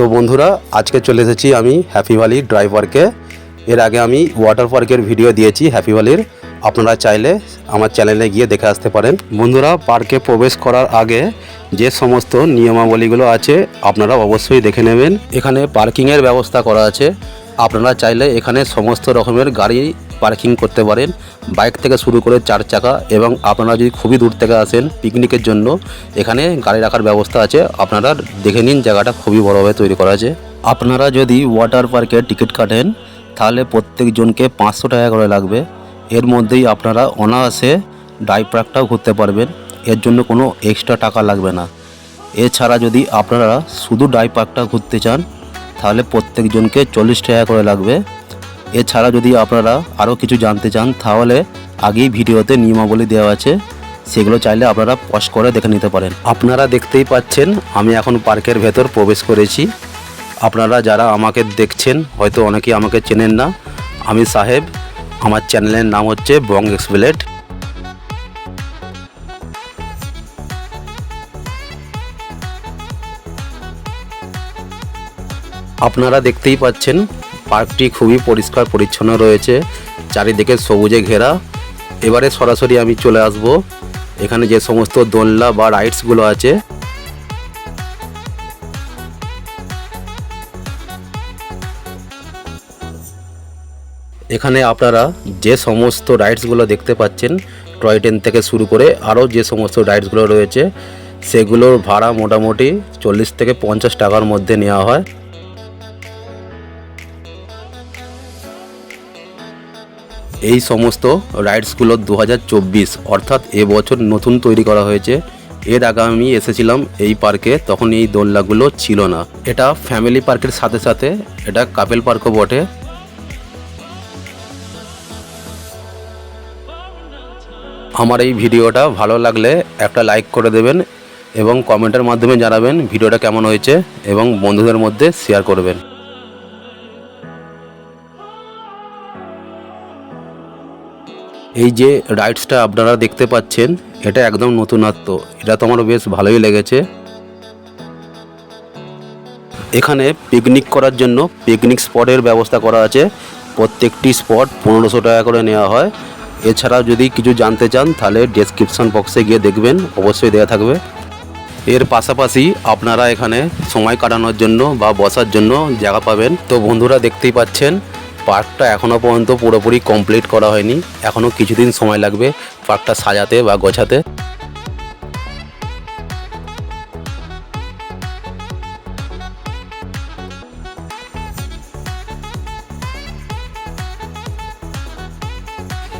তো বন্ধুরা, আজকে চলে এসেছি আমি হ্যাপি ভ্যালি ড্রাইভ পার্কে এর আগে আমি ওয়াটার পার্কের ভিডিও দিয়েছি হ্যাপি ভ্যালির আপনারা চাইলে আমার চ্যানেলে গিয়ে দেখে আসতে পারেন। বন্ধুরা পার্কে প্রবেশ করার আগে যে সমস্ত নিয়মাবলীগুলো আছে, আপনারা অবশ্যই দেখে নেবেন। এখানে পার্কিংয়ের ব্যবস্থা করা আছে। আপনারা চাইলে এখানে সমস্ত রকমের গাড়ি পার্কিং করতে পারেন। বাইক থেকে শুরু করে চার চাকা এবং আপনারা যদি খুবই দূর থেকে আসেন পিকনিকের জন্য, এখানে গাড়ি রাখার ব্যবস্থা আছে। আপনারা দেখে নিন জায়গাটা খুবই বড়োভাবে তৈরি করা আছে। আপনারা যদি ওয়াটার পার্কে টিকিট কাটেন, তাহলে প্রত্যেকজনকে পাঁচশো টাকা করে লাগবে। এর মধ্যেই আপনারা অনায়াসে ডাই পার্কটাও ঘুরতে পারবেন। এর জন্য কোনো এক্সট্রা টাকা লাগবে না। এছাড়া যদি আপনারা শুধু ডাই পার্কটা ঘুরতে চান, তাহলে প্রত্যেকজনকে চল্লিশ টাকা করে লাগবে। এছাড়া যদি আপনারা আরও কিছু জানতে চান, তাহলে আগেই ভিডিওতে নিয়মাবলী দেওয়া আছে। সেগুলো চাইলে আপনারা পজ করে দেখে নিতে পারেন। আপনারা দেখতেই পাচ্ছেন, আমি এখন পার্কের ভেতর প্রবেশ করেছি। আপনারা যারা আমাকে দেখছেন, হয়তো অনেকেই আমাকে চেনেন না। আমি সাহেব, আমার চ্যানেলের নাম হচ্ছে বং এক্সপ্লেট। আপনারা দেখতেই পাচ্ছেন পার্কটি খুবই পরিষ্কার, পরিচ্ছন্ন রয়েছে। চারিদিকে সবুজে ঘেরা। এবারে সরাসরি আমি চলে আসব। এখানে যে সমস্ত দোলনা বা রাইডসগুলো আছে। এখানে আপনারা যে সমস্ত রাইডসগুলো দেখতে পাচ্ছেন টয় ট্রেন থেকে শুরু করে আরও যে সমস্ত রাইডসগুলো রয়েছে, সেগুলোর ভাড়া মোটামুটি চল্লিশ থেকে পঞ্চাশ টাকার মধ্যে নেওয়া হয়। এই সমস্ত রাইডসগুলো দু হাজার চব্বিশ, অর্থাৎ এবছর নতুন তৈরি করা হয়েছে। এর আগে আমি এসেছিলাম এই পার্কে, তখন এই দোলনাগুলো ছিল না। এটা ফ্যামিলি পার্কের সাথে সাথে এটা কাপেল পার্কও বটে। আমার এই ভিডিওটা ভালো লাগলে একটা লাইক করে দেবেন এবং কমেন্টের মাধ্যমে জানাবেন ভিডিওটা কেমন হয়েছে এবং বন্ধুদের মধ্যে শেয়ার করবেন। এই যে রাইডসটা আপনারা দেখতে পাচ্ছেন, এটা একদম নতুনত্ব। এটা তো আমার বেশ ভালোই লেগেছে। এখানে পিকনিক করার জন্য পিকনিক স্পটের ব্যবস্থা করা আছে। প্রত্যেকটি স্পট পনেরোশো টাকা করে নেওয়া হয়। এছাড়া যদি কিছু জানতে চান, তাহলে ডেসক্রিপশন বক্সে গিয়ে দেখবেন। অবশ্যই দেওয়া থাকবে। এর পাশাপাশি আপনারা এখানে সময় কাটানোর জন্য বা বসার জন্য জায়গা পাবেন। তো বন্ধুরা দেখতেই পাচ্ছেন পার্কটা এখনও পর্যন্ত পুরোপুরি কমপ্লিট করা হয়নি। এখনও কিছুদিন সময় লাগবে পার্কটা সাজাতে বা গোছাতে।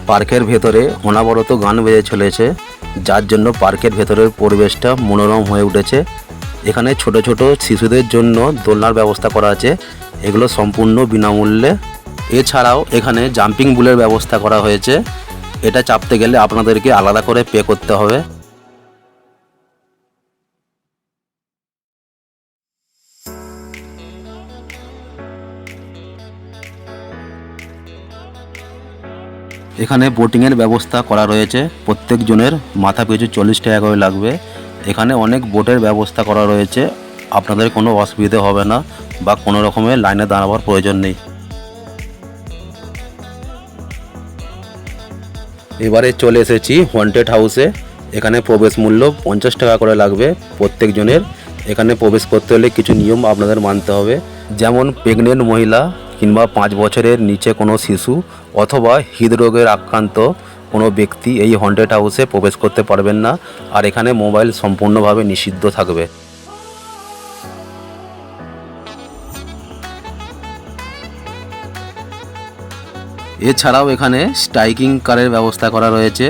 পার্কের ভেতরে অনাবরত গান বেজে চলেছে, যার জন্য পার্কের ভেতরের পরিবেশটা মনোরম হয়ে উঠেছে। এখানে ছোট ছোট শিশুদের জন্য দোলনার ব্যবস্থা করা আছে। এগুলো সম্পূর্ণ বিনামূল্যে এছাড়াও এখানে জাম্পিং বুলের ব্যবস্থা করা হয়েছে। এটা চাপতে গেলে আপনাদেরকে আলাদা করে পে করতে হবে। এখানে বোটিংয়ের ব্যবস্থা করা রয়েছে। প্রত্যেকজনের মাথা পিছু চল্লিশ টাকা করে লাগবে। এখানে অনেক বোটের ব্যবস্থা করা রয়েছে। আপনাদের কোনো অসুবিধে হবে না বা কোনো রকমের লাইনে দাঁড়াবার প্রয়োজন নেই। এবারে চলে এসেছি হন্টেড হাউসে এখানে প্রবেশ মূল্য পঞ্চাশ টাকা করে লাগবে প্রত্যেকজনের। এখানে প্রবেশ করতে হলে কিছু নিয়ম আপনাদের মানতে হবে। যেমন প্রেগনেন্ট মহিলা কিংবা পাঁচ বছরের নিচে কোনো শিশু অথবা হৃদরোগের আক্রান্ত কোনো ব্যক্তি এই হন্টেড হাউসে প্রবেশ করতে পারবেন না। আর এখানে মোবাইল সম্পূর্ণভাবে নিষিদ্ধ থাকবে। এছাড়াও এখানে স্ট্রাইকিং কারের ব্যবস্থা করা রয়েছে।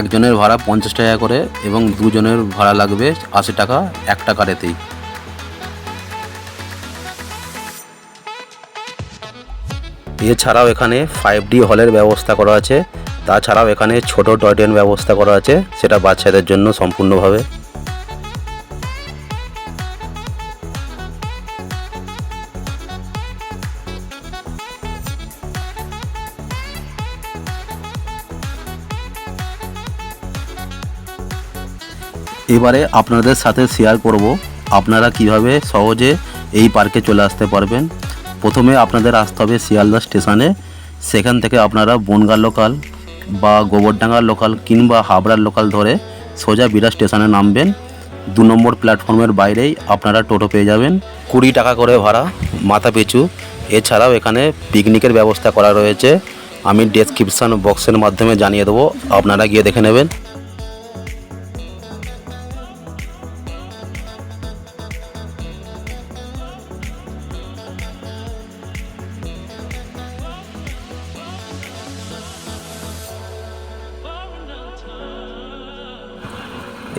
একজনের ভাড়া পঞ্চাশ টাকা করে এবং দুজনের ভাড়া লাগবে আশি টাকা একটা কারেতেই। এছাড়াও এখানে ফাইভ ডি হলের ব্যবস্থা করা আছে। তাছাড়াও এখানে ছোট টয় ট্রেন ব্যবস্থা করা আছে। সেটা বাচ্চাদের জন্য সম্পূর্ণভাবে। এবারে আপনাদের সাথে শেয়ার করব আপনারা কীভাবে সহজে এই পার্কে চলে আসতে পারবেন। প্রথমে আপনাদের আসতে হবে শিয়ালদা স্টেশনে। সেখান থেকে আপনারা বনগা লোকাল বা গোবরডাঙ্গার লোকাল কিংবা হাবড়ার লোকাল ধরে সোজা বিরাট স্টেশনে নামবেন। দু নম্বর প্ল্যাটফর্মের বাইরেই আপনারা টোটো পেয়ে যাবেন। কুড়ি টাকা করে ভাড়া, মাথা পিছু। এছাড়াও এখানে পিকনিকের ব্যবস্থা করা রয়েছে। আমি ডেসক্রিপশান বক্সের মাধ্যমে জানিয়ে দেবো, আপনারা গিয়ে দেখে নেবেন।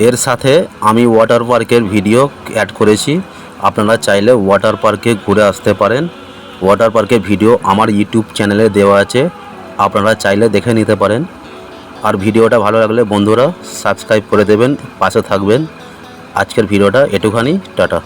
এর সাথে আমি ওয়াটার পার্কের ভিডিও অ্যাড করেছি। আপনারা চাইলে ওয়াটার পার্কে ঘুরে আসতে পারেন। ওয়াটার পার্কের ভিডিও আমার ইউটিউব চ্যানেলে দেওয়া আছে। আপনারা চাইলে দেখে নিতে পারেন। আর ভিডিওটা ভালো লাগলে বন্ধুরা সাবস্ক্রাইব করে দেবেন, পাশে থাকবেন। আজকের ভিডিওটা এটুখানি, টাটা।